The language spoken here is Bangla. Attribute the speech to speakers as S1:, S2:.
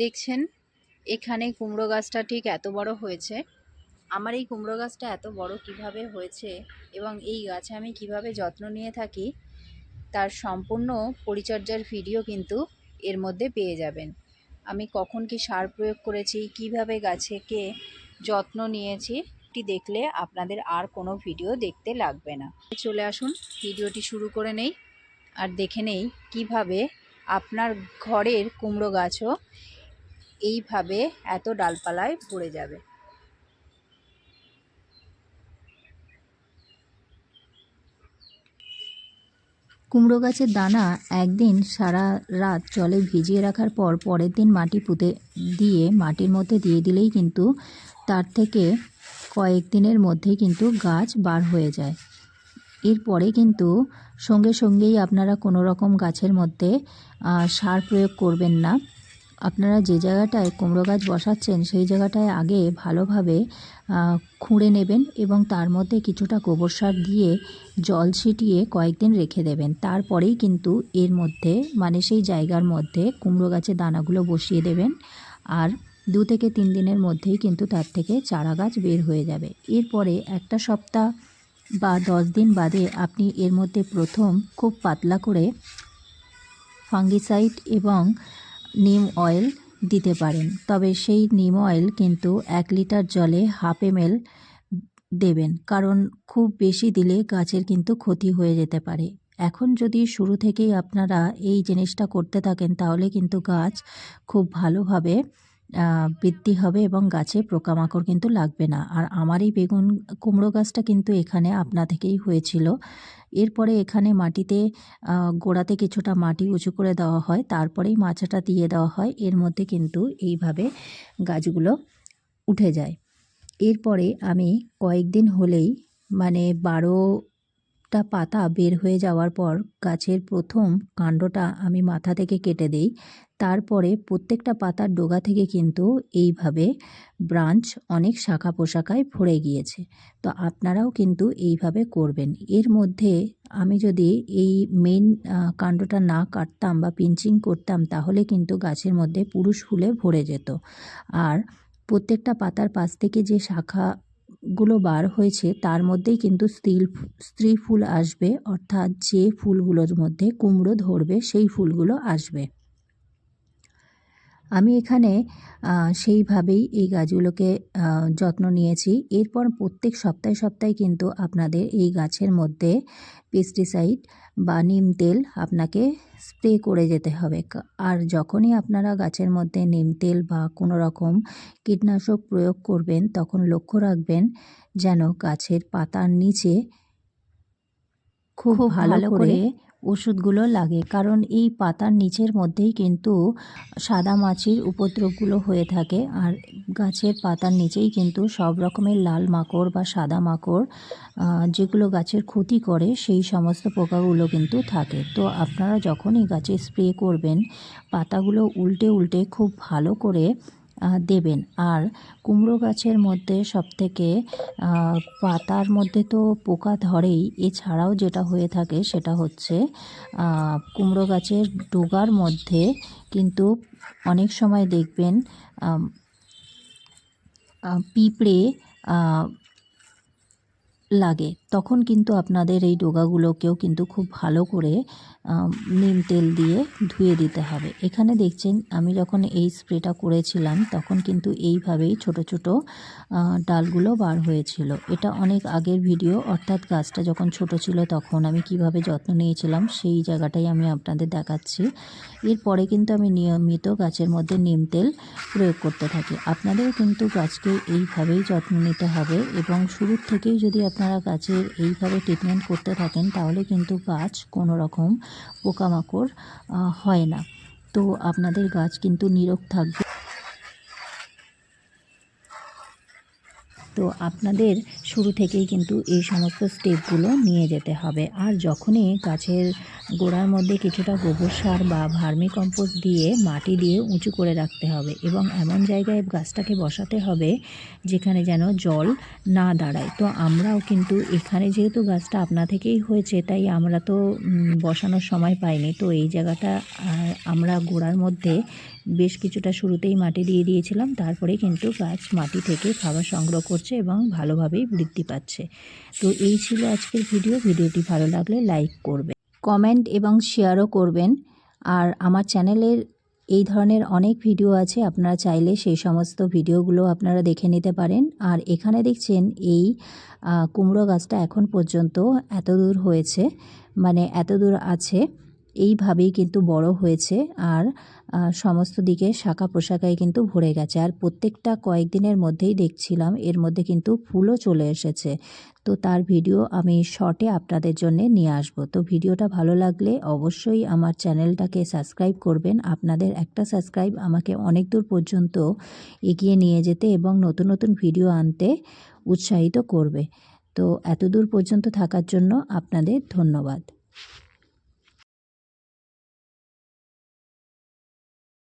S1: দেখছেন, এখানে কুমড়ো গাছটা ঠিক এত বড় হয়েছে। আমার এই কুমড়ো গাছটা এত বড় কীভাবে হয়েছে এবং এই গাছে আমি কীভাবে যত্ন নিয়ে থাকি, তার সম্পূর্ণ পরিচর্যার ভিডিও কিন্তু এর মধ্যে পেয়ে যাবেন। আমি কখন কি সার প্রয়োগ করেছি, কীভাবে গাছেকে যত্ন নিয়েছি, এটি দেখলে আপনাদের আর কোনো ভিডিও দেখতে লাগবে না। চলে আসুন, ভিডিওটি শুরু করে নেই। আর দেখে নেই কীভাবে আপনার ঘরের কুমড়ো গাছও এইভাবে এত ডালপালায় ভরে যাবে।
S2: কুমড়ো গাছের দানা একদিন সারা রাত জলে ভিজিয়ে রাখার পর পরের দিন মাটি পুঁতে দিয়ে মাটির মধ্যে দিয়ে দিলেই কিন্তু তার থেকে কয়েক দিনের মধ্যেই কিন্তু গাছ বার হয়ে যায়। এরপরে কিন্তু সঙ্গে সঙ্গেই আপনারা কোনো রকম গাছের মধ্যে সার প্রয়োগ করবেন না। আপনারা যে জায়গাটায় কুমড়ো গাছ বসাচ্ছেন, সেই জায়গাটায় আগে ভালোভাবে খুঁড়ে নেবেন এবং তার মধ্যে কিছুটা গোবর সার দিয়ে জল ছিটিয়ে কয়েকদিন রেখে দেবেন। তারপরেই কিন্তু এর মধ্যে মানে সেই জায়গার মধ্যে কুমড়ো গাছের দানাগুলো বসিয়ে দেবেন আর দু থেকে তিন দিনের মধ্যেই কিন্তু তার থেকে চারা গাছ বের হয়ে যাবে। এরপরে একটা সপ্তাহ বা দশ দিন বাদে আপনি এর মধ্যে প্রথম খুব পাতলা করে ফাঙ্গিসাইড এবং নিম অয়েল দিতে পারেন। তবে সেই নিম অয়েল কিন্তু এক লিটার জলে হাফ এমএল দেবেন, কারণ খুব বেশি দিলে গাছের কিন্তু ক্ষতি হয়ে যেতে পারে। এখন যদি শুরু থেকেই আপনারা এই জিনিসটা করতে থাকেন, তাহলে কিন্তু গাছ খুব ভালোভাবে বৃদ্ধি হবে এবং গাছে পোকামাকড় কিন্তু লাগবে না। আর আমার এই বেগুন কুমড়ো গাছটা কিন্তু এখানে আপনা থেকেই হয়েছিল। এরপরে এখানে মাটিতে গোড়াতে কিছুটা মাটি উঁচু করে দেওয়া হয়। তারপরেই মাচাটা দিয়ে দেওয়া হয়। এর মধ্যে কিন্তু এইভাবে গাছগুলো উঠে যায়। এরপরে আমি কয়েকদিন হলেই মানে বারোটা পাতা বের হয়ে যাওয়ার পর গাছের প্রথম কাণ্ডটা আমি মাথা থেকে কেটে দেই। তারপরে প্রত্যেকটা পাতার ডগা থেকে কিন্তু এইভাবে ব্রাঞ্চ অনেক শাখা পোশাকায় ভরে গিয়েছে। তো আপনারাও কিন্তু এইভাবে করবেন। এর মধ্যে আমি যদি এই মেন কাণ্ডটা না কাটতাম বা পিঞ্চিং করতাম, তাহলে কিন্তু গাছের মধ্যে পুরুষ ফুলে ভরে যেত। আর প্রত্যেকটা পাতার পাশ থেকে যে শাখাগুলো বার হয়েছে, তার মধ্যেই কিন্তু স্ত্রী স্ত্রী ফুল আসবে। অর্থাৎ যে ফুলগুলোর মধ্যে কুমড়ো ধরবে, সেই ফুলগুলো আসবে। আমি এখানে সেইভাবেই এই গাছগুলোকে যত্ন নিয়েছি। এরপর প্রত্যেক সপ্তাহে সপ্তাহে কিন্তু আপনাদের এই গাছের মধ্যে পেস্টিসাইড বা নিম তেল আপনাকে স্প্রে করে যেতে হবে। আর যখনই আপনারা গাছের মধ্যে নিম তেল বা কোনো রকম কীটনাশক প্রয়োগ করবেন তখন লক্ষ্য রাখবেন যেন গাছের পাতার নিচে খুব ভালো করে ওষুধগুলো লাগে। কারণ এই পাতার নিচের মধ্যেই কিন্তু সাদা মাছির উপদ্রবগুলো হয়ে থাকে আর গাছের পাতার নিচেই কিন্তু সব রকমের লাল মাকড় বা সাদা মাকড় যেগুলো গাছের ক্ষতি করে সেই সমস্ত পোকাগুলো কিন্তু থাকে। তো আপনারা যখনই গাছে স্প্রে করবেন, পাতাগুলো উল্টে উল্টে খুব ভালো করে দেবেন। আর কুমড়ো গাছের মধ্যে সবথেকে পাতার মধ্যে তো পোকা ধরেই, এছাড়াও যেটা হয়ে থাকে সেটা হচ্ছে কুমড়ো গাছের ডোগার মধ্যে কিন্তু অনেক সময় দেখবেন পিঁপড়ে লাগে। তখন কিন্তু আপনাদের এই ডোগাগুলোকেও কিন্তু খুব ভালো করে নিম তেল দিয়ে ধুয়ে দিতে হবে। এখানে দেখছেন, আমি যখন এই স্প্রেটা করেছিলাম, তখন কিন্তু এইভাবেই ছোট ছোট ডালগুলো বার হয়েছিল। এটা অনেক আগের ভিডিও, অর্থাৎ গাছটা যখন ছোট ছিল তখন আমি কীভাবে যত্ন নিয়েছিলাম, সেই জায়গাটাই আমি আপনাদের দেখাচ্ছি। এরপরে কিন্তু আমি নিয়মিত গাছের মধ্যে নিম তেল প্রয়োগ করতে থাকি। আপনাদেরও কিন্তু গাছকে এইভাবেই যত্ন নিতে হবে এবং শুরুর থেকেই যদি আপনারা গাছের এইভাবে ট্রিটমেন্ট করতে থাকেন, তাহলে কিন্তু গাছ কোনো রকম পোকামাকড় হয় না। তো আপনাদের গাছ কিন্তু নিরোগ থাকবে। তো আপনাদের শুরু থেকেই কিন্তু এই সমস্ত স্টেপগুলো নিয়ে যেতে হবে। আর যখনই গাছের গোড়ার মধ্যে কিছুটা গোবর সার বা ভার্মি কম্পোস্ট দিয়ে মাটি দিয়ে উঁচু করে রাখতে হবে এবং এমন জায়গায় গাছটাকে বসাতে হবে যেখানে যেন জল না দাঁড়ায়। তো আমরাও কিন্তু এখানে যেহেতু গাছটা আপনা থেকেই হয়েছে, তাই আমরা তো বসানোর সময় পাইনি। তো এই জায়গাটা আমরা গোড়ার মধ্যে বেশ কিছুটা শুরুতেই মাটি দিয়ে দিয়েছিলাম, তারপরে কিন্তু গাছ মাটি থেকে খাবার সংগ্রহ করছে এবং ভালোভাবেই বৃদ্ধি পাচ্ছে। তো এই ছিল আজকের ভিডিও। ভিডিওটি ভালো লাগলে লাইক করবে কমেন্ট এবং শেয়ারও করবেন। আর আমার চ্যানেলের এই ধরনের অনেক ভিডিও আছে, আপনারা চাইলে সেই সমস্ত ভিডিওগুলো আপনারা দেখে নিতে পারেন। আর এখানে দেখছেন এই কুমড়ো গাছটা এখন পর্যন্ত এত দূর হয়েছে মানে এত দূর আছে, এইভাবেই কিন্তু বড় হয়েছে। আর সমস্ত দিকে শাখা পোশাকায় কিন্তু ভরে গেছে। আর প্রত্যেকটা কয়েকদিনের মধ্যেই দেখছিলাম, এর মধ্যে কিন্তু ফুলও চলে এসেছে। তো তার ভিডিও আমি শর্টে আপনাদের জন্য নিয়ে আসব। তো ভিডিওটা ভালো লাগলে অবশ্যই আমার চ্যানেলটাকে সাবস্ক্রাইব করবেন। আপনাদের একটা সাবস্ক্রাইব আমাকে অনেক দূর পর্যন্ত এগিয়ে নিয়ে যেতে এবং নতুন নতুন ভিডিও আনতে উৎসাহিত করবে। তো এত দূর পর্যন্ত থাকার জন্য আপনাদের ধন্যবাদ।